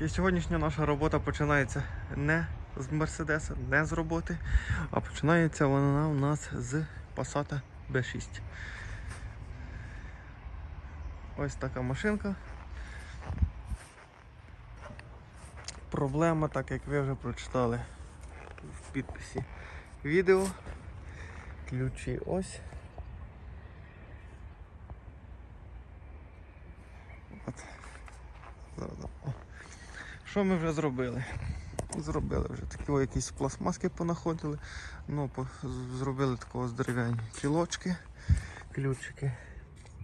І сьогоднішня наша робота починається не з Мерседеса, не з роботи, а починається вона у нас з Passat B6. Ось така машинка. Проблема, так як ви вже прочитали в підписі відео. Ключі ось. От. Зараз. Що ми вже зробили? Зробили вже такі о, якісь пластмаски понаходили. Ну, по, зробили такого з дерев'яні кілочки, ключики.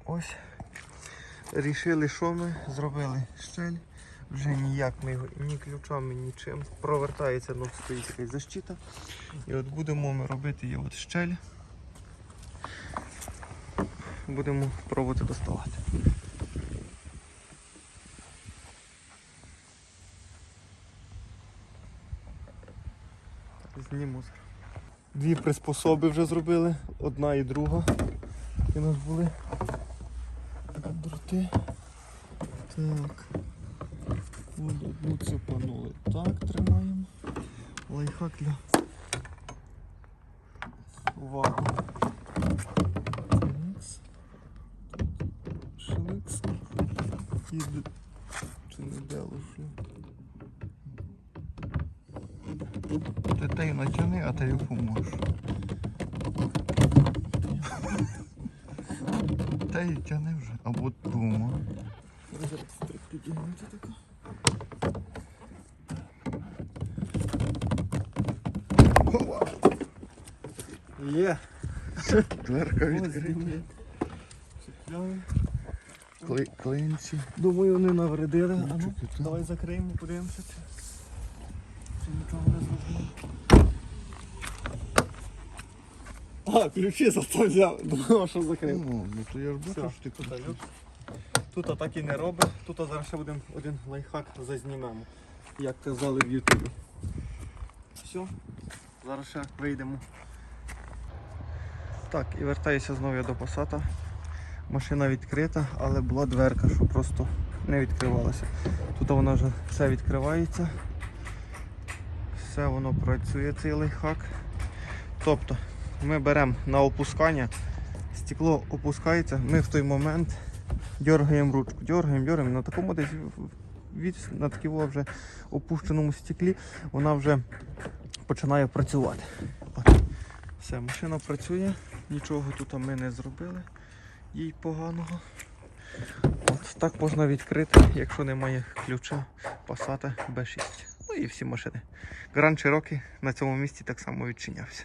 Ось. Рішили, що ми зробили щель. Вже ніяк ми його ні ключами, нічим. Провертається, ну стоїть якась защита. І от будемо ми робити її от щель. Будемо пробувати доставати. Зніму. Дві приспособи вже зробили, одна і друга. І у нас були дроти. Так. Одну цепанули. Так, тримаємо. Лайфхак для увагу. Шникс. Шникс. І Ти та й натяни, а ти й поможеш. Та й тяни вже, або двома. Зараз підігнути тако. Є! Дверка відкрита. Кли- Клинці. Думаю, вони навредили. А ну, давай закриємо, подивимося. Чи нічого не зробили. А, ключі взяв. Думав, що закрив. Ну, ну то я ж бачу, що ти тут, Тут так і не робить. Тут зараз ще будемо один лайфхак зазнімемо, як казали в Ютубі. Все, зараз ще вийдемо. Так, і вертаюся знову я до посада. Машина відкрита, але була дверка, що просто не відкривалася. Тут вона вже все відкривається. Все воно працює, цей лайфхак. Тобто ми беремо на опускання, стекло опускається, ми в той момент дергаємо ручку, дергаємо, дергаємо. На такому десь від, на такому вже опущеному стеклі вона вже починає працювати. От. Все, машина працює, нічого тут ми не зробили їй поганого. От так можна відкрити, якщо немає ключа Passat B6. І всі машини. Гран широкий на цьому місці так само відчинявся.